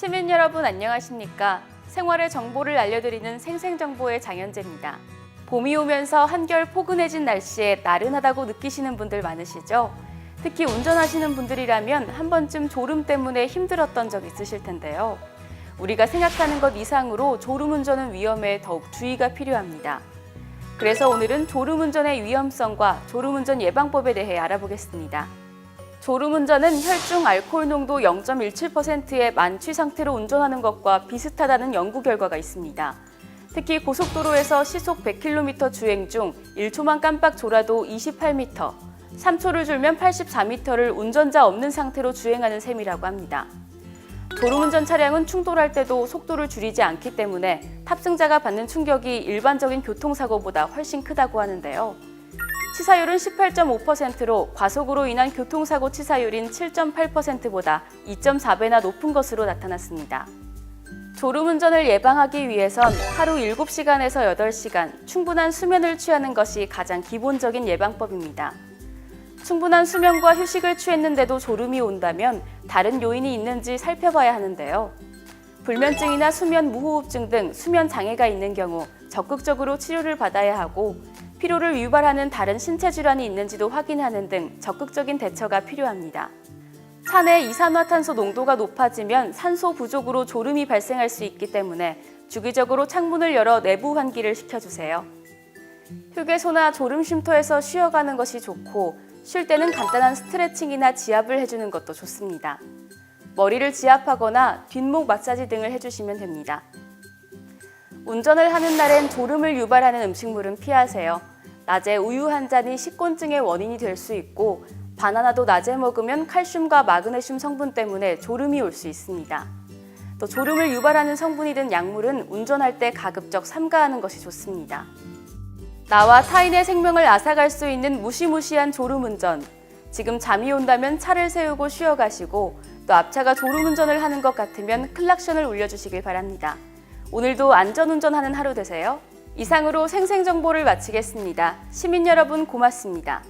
시민 여러분 안녕하십니까? 생활의 정보를 알려드리는 생생정보의 장현재입니다. 봄이 오면서 한결 포근해진 날씨에 나른하다고 느끼시는 분들 많으시죠? 특히 운전하시는 분들이라면 한 번쯤 졸음 때문에 힘들었던 적 있으실 텐데요. 우리가 생각하는 것 이상으로 졸음 운전은 위험에 더욱 주의가 필요합니다. 그래서 오늘은 졸음 운전의 위험성과 졸음 운전 예방법에 대해 알아보겠습니다. 졸음운전은 혈중 알코올 농도 0.17%의 만취 상태로 운전하는 것과 비슷하다는 연구 결과가 있습니다. 특히 고속도로에서 시속 100km 주행 중 1초만 깜빡 졸아도 28m, 3초를 줄면 84m를 운전자 없는 상태로 주행하는 셈이라고 합니다. 졸음운전 차량은 충돌할 때도 속도를 줄이지 않기 때문에 탑승자가 받는 충격이 일반적인 교통사고보다 훨씬 크다고 하는데요. 치사율은 18.5%로 과속으로 인한 교통사고 치사율인 7.8%보다 2.4배나 높은 것으로 나타났습니다. 졸음운전을 예방하기 위해선 하루 7시간에서 8시간 충분한 수면을 취하는 것이 가장 기본적인 예방법입니다. 충분한 수면과 휴식을 취했는데도 졸음이 온다면 다른 요인이 있는지 살펴봐야 하는데요. 불면증이나 수면 무호흡증 등 수면 장애가 있는 경우 적극적으로 치료를 받아야 하고 피로를 유발하는 다른 신체 질환이 있는지도 확인하는 등 적극적인 대처가 필요합니다. 차내 이산화탄소 농도가 높아지면 산소 부족으로 졸음이 발생할 수 있기 때문에 주기적으로 창문을 열어 내부 환기를 시켜주세요. 휴게소나 졸음 쉼터에서 쉬어가는 것이 좋고 쉴 때는 간단한 스트레칭이나 지압을 해주는 것도 좋습니다. 머리를 지압하거나 뒷목 마사지 등을 해주시면 됩니다. 운전을 하는 날엔 졸음을 유발하는 음식물은 피하세요. 낮에 우유 한 잔이 식곤증의 원인이 될 수 있고 바나나도 낮에 먹으면 칼슘과 마그네슘 성분 때문에 졸음이 올 수 있습니다. 또 졸음을 유발하는 성분이 든 약물은 운전할 때 가급적 삼가하는 것이 좋습니다. 나와 타인의 생명을 앗아갈 수 있는 무시무시한 졸음 운전. 지금 잠이 온다면 차를 세우고 쉬어가시고 또 앞차가 졸음 운전을 하는 것 같으면 클락션을 울려주시길 바랍니다. 오늘도 안전운전하는 하루 되세요. 이상으로 생생정보를 마치겠습니다. 시민 여러분 고맙습니다.